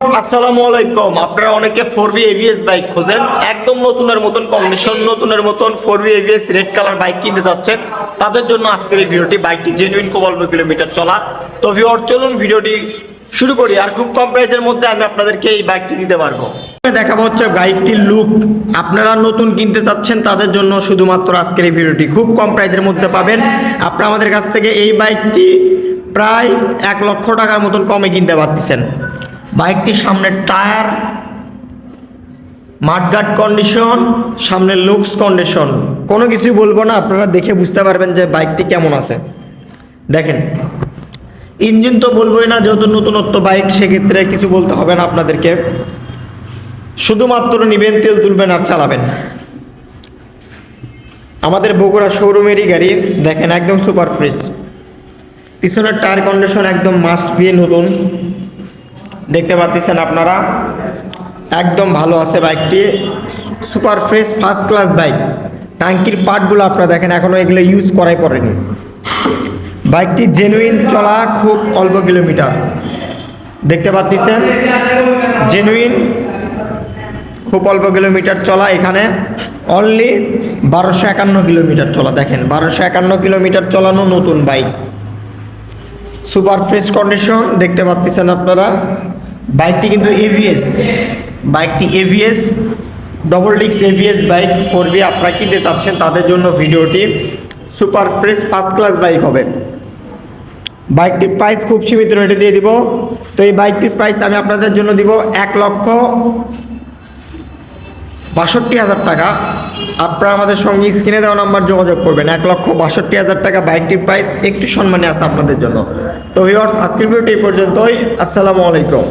আসসালামু আলাইকুম। আপনারা অনেকে ফোর বি এবিএস বাইক খোঁজেন। একদম নতুনের মতন কন্ডিশন নতুনের মতন four B ABS red colour bike কিনতে যাচ্ছেন। তাদের জন্য আজকের এই ভিডিওটি বাইকটি জেনুইন খুব কিলোমিটার চলা। তো ভিওর চলুন ভিডিওটি শুরু করি। আর খুব কম প্রাইসের মধ্যে আমি আপনাদেরকে এই বাইকটি দিতে পারব। দেখাবো হচ্ছে বাইকটির লুক আপনারা নতুন কিনতে চাচ্ছেন তাদের জন্য শুধুমাত্র আজকের এই ভিডিওটি। খুব কম প্রাইসের মধ্যে পাবেন। আপনারা আমাদের কাছ থেকে এই বাইকটি প্রায় এক লক্ষ টাকার মতন কমে কিনতে পারতেছেন। বাইকটির সামনের টায়ার মাঠগার্ড কন্ডিশন সামনের লুকস কন্ডিশন কোনো কিছুই বলব না, আপনারা দেখে বুঝতে পারবেন যে বাইকটি কেমন আছে। দেখেন, ইঞ্জিন তো বলবোই না, যেহেতু নতুনত্ব বাইক, সেক্ষেত্রে কিছু বলতে হবে না আপনাদেরকে। শুধুমাত্র নিবেন, তেল তুলবেন আর চালাবেন। আমাদের বগুড়া শোরুমেরই গাড়ি, দেখেন, একদম সুপার ফ্রেশ পিছনের টায়ার কন্ডিশন একদম মাস্ট বি নতুন। দেখতে পাচ্ছেন আপনারা? একদম ভালো আছে বাইকটি। Super fresh first class bike. টাঙ্কির পার্টগুলো আপনারা দেখেন এখনও এগুলো ইউজ করাই পড়েনি। বাইকটি জেনুইন চলা খুব অল্প কিলোমিটার দেখতে পাচ্ছেন জেনুইন খুব অল্প কিলোমিটার চলা এখানে। অনলি বারোশো একান্ন কিলোমিটার চলা, দেখেন, বারোশো একান্ন কিলোমিটার চলানো নতুন বাইক। সুপার ফ্রেশ কন্ডিশন দেখতে পাচ্ছেন আপনারা? বাইকটি কিন্তু এভিএস বাইকটি এভিএস ডবল ডিক্স এভিএস বাইক ফোর আপনারা কিনতে চাচ্ছেন তাদের জন্য ভিডিওটি। Super fresh first class bike হবে। বাইকটির প্রাইস খুব সীমিত রেটে দিয়ে দিব। তো এই বাইকটির প্রাইস আমি আপনাদের জন্য দিব এক লক্ষ বাষট্টি হাজার টাকা। আপনারা আমাদের সঙ্গে স্ক্রিনে দেওয়া নাম্বার যোগাযোগ করবেন। এক লক্ষ বাষট্টি হাজার টাকা বাইকটির প্রাইস একটু সম্মানে আছে আপনাদের জন্য। তো ভিওয়ার্স আজকের ভিডিওটি এই পর্যন্তই। আসসালামু আলাইকুম।